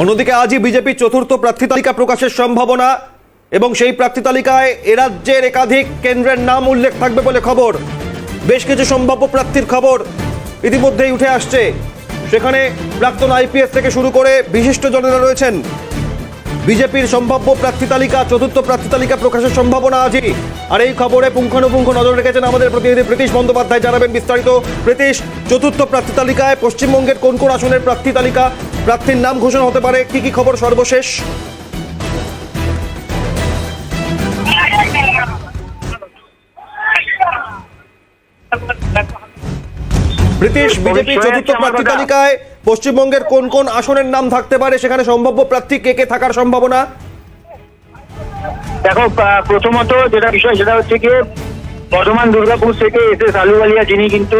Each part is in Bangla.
অন্যদিকে আজই বিজেপির চতুর্থ প্রার্থী তালিকা প্রকাশের সম্ভাবনা এবং সেই প্রার্থী তালিকায় এ রাজ্যের একাধিক কেন্দ্রের নাম উল্লেখ থাকবে বলে খবর। বেশ কিছু সম্ভাব্য প্রার্থীর খবর ইতিমধ্যেই উঠে আসছে। সেখানে প্রাক্তন আইপিএস থেকে শুরু করে বিশিষ্ট জনেরা রয়েছেন। বিজেপির সম্ভাব্য প্রার্থী তালিকা, চতুর্থ প্রার্থী তালিকা প্রকাশের সম্ভাবনা আজই। আর এই খবরে পুঙ্খানুপুঙ্খ নজর রেখেছেন আমাদের প্রতিনিধি প্রীতিশ বন্দ্যোপাধ্যায়। জানাবেন বিস্তারিত। প্রীতিশ, চতুর্থ প্রার্থী তালিকায় পশ্চিমবঙ্গের কোন কোন আসনের প্রার্থী তালিকা প্রার্থীর নাম ঘোষণা হতে পারে। কি কি খবর সর্বশেষ? ব্রিটিশ বিজেপি চতুর্থ প্রার্থী তালিকায় পশ্চিমবঙ্গের কোন কোন আসনের নাম থাকতে পারে? সেখানে সম্ভাব্য প্রার্থী কে কে থাকার সম্ভাবনা? দেখো প্রথমত যেটা বিষয় সেটা হচ্ছে কি বর্ধমান দুর্গাপুর থেকে এস এস আলুওয়ালিয়া যিনি কিন্তু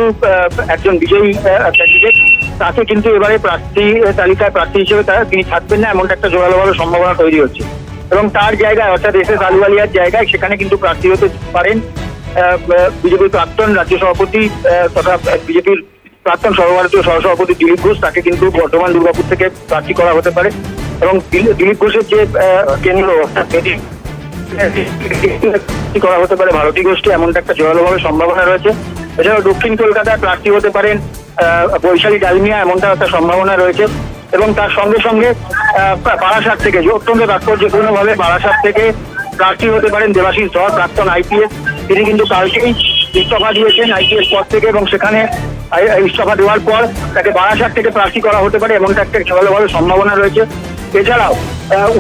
একজন বিজয়ী ক্যান্ডিডেট তাকে কিন্তু এবারে প্রার্থী তালিকায় প্রার্থী হিসেবে তারা তিনি থাকবেন না, এমনটা একটা জোরালো ভাবে সম্ভাবনা তৈরি হচ্ছে। এবং তার জায়গায়, অর্থাৎ এস এস আলুওয়ালিয়ার জায়গায়, সেখানে কিন্তু প্রার্থী হতে পারেন বিজেপির প্রাক্তন রাজ্য সভাপতি তথা বিজেপির প্রাক্তন সর্বভারতীয় সহসভাপতি দিলীপ ঘোষ, তাকে কিন্তু বর্ধমান দুর্গাপুর থেকে প্রার্থী করা হতে পারে। এবং দিল- দিলীপ ঘোষের যে কেন্দ্র অর্থাৎ কি করা হতে পারে? ভারতী গোষ্ঠী এমনটা একটা জোরালোভাবে সম্ভাবনা রয়েছে। এছাড়াও দক্ষিণ কলকাতায় প্রার্থী হতে পারেন বৈশালী ডালমিয়া এমনটা একটা সম্ভাবনা রয়েছে। এবং তার সঙ্গে সঙ্গে বারাসাত থেকে অত্যন্ত তাৎপর্যপূর্ণ ভাবে বারাসাত থেকে প্রার্থী হতে পারেন দেবাশিস ধর, প্রাক্তন আইপিএস তিনি কিন্তু কালকেই ইস্তফা দিয়েছেন আইপিএস পদ থেকে এবং সেখানে ইস্তফা দেওয়ার পর তাকে বারাসাত থেকে প্রার্থী করা হতে পারে, এমনটা একটা জোরালোভাবে সম্ভাবনা রয়েছে। এছাড়াও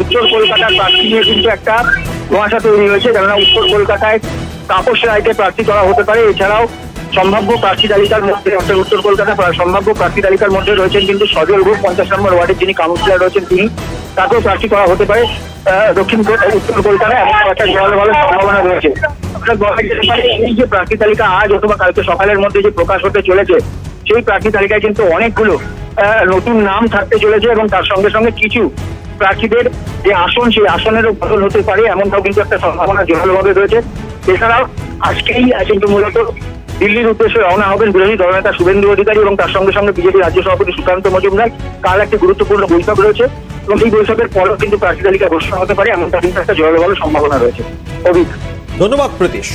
উত্তর কলকাতার প্রার্থী নিয়ে কিন্তু একটা ধোঁয়াশা তৈরি হয়েছে, কেননা উত্তর কলকাতায় তাপস রায়কে প্রার্থী করা হতে পারে। এছাড়াও সম্ভাব্য প্রার্থী তালিকার মধ্যে, অর্থাৎ উত্তর কলকাতা সম্ভাব্য প্রার্থী তালিকার মধ্যে রয়েছেন কিন্তু সজল ঘোষ পঞ্চাশ নম্বর ওয়ার্ডের যিনি কাউন্সিলর রয়েছেন তিনি, তাকেও প্রার্থী করা হতে পারে দক্ষিণ উত্তর কলকাতায় এমন একটা জোরালোভাবে সম্ভাবনা রয়েছে। এই যে প্রার্থী তালিকা আজ অথবা কালকে সকালের মধ্যে যে প্রকাশ হতে চলেছে সেই প্রার্থী তালিকায় কিন্তু অনেকগুলো নতুন নাম থাকতে চলেছে এবং তার সঙ্গে সঙ্গে কিছু প্রার্থীদের যে আসন, সেই আসনেরও বদল হতে পারে এমনটাও কিন্তু একটা সম্ভাবনা জোরালোভাবে রয়েছে। এছাড়াও আজকেই কিন্তু মূলত দিল্লির উদ্দেশ্যে রওনা হবেন বিরোধী দলনেতা শুভেন্দু অধিকারী এবং তার সঙ্গে সঙ্গে বিজেপি রাজ্য সভাপতি সুকান্ত মজুমদার। কাল একটি গুরুত্বপূর্ণ বৈঠক রয়েছে এবং এই বৈঠকের পরও কিন্তু প্রার্থী তালিকা ঘোষণা হতে পারে এমনটা কিন্তু একটা জোরালোভাবে সম্ভাবনা রয়েছে। অভিজ্ঞ। ধন্যবাদ প্রীতিশ।